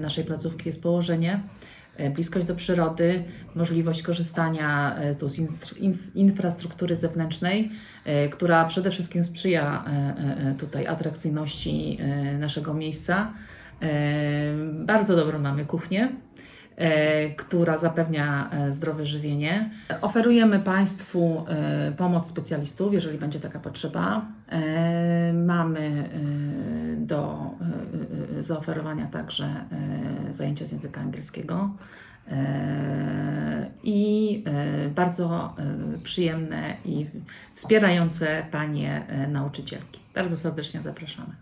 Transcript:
naszej placówki jest położenie, e, bliskość do przyrody, możliwość korzystania e, tu z infrastruktury zewnętrznej, e, która przede wszystkim sprzyja tutaj atrakcyjności naszego miejsca. Bardzo dobrą mamy kuchnię, która zapewnia zdrowe żywienie. Oferujemy Państwu pomoc specjalistów, jeżeli będzie taka potrzeba. Mamy do zaoferowania także zajęcia z języka angielskiego. I bardzo przyjemne i wspierające panie nauczycielki. Bardzo serdecznie zapraszamy.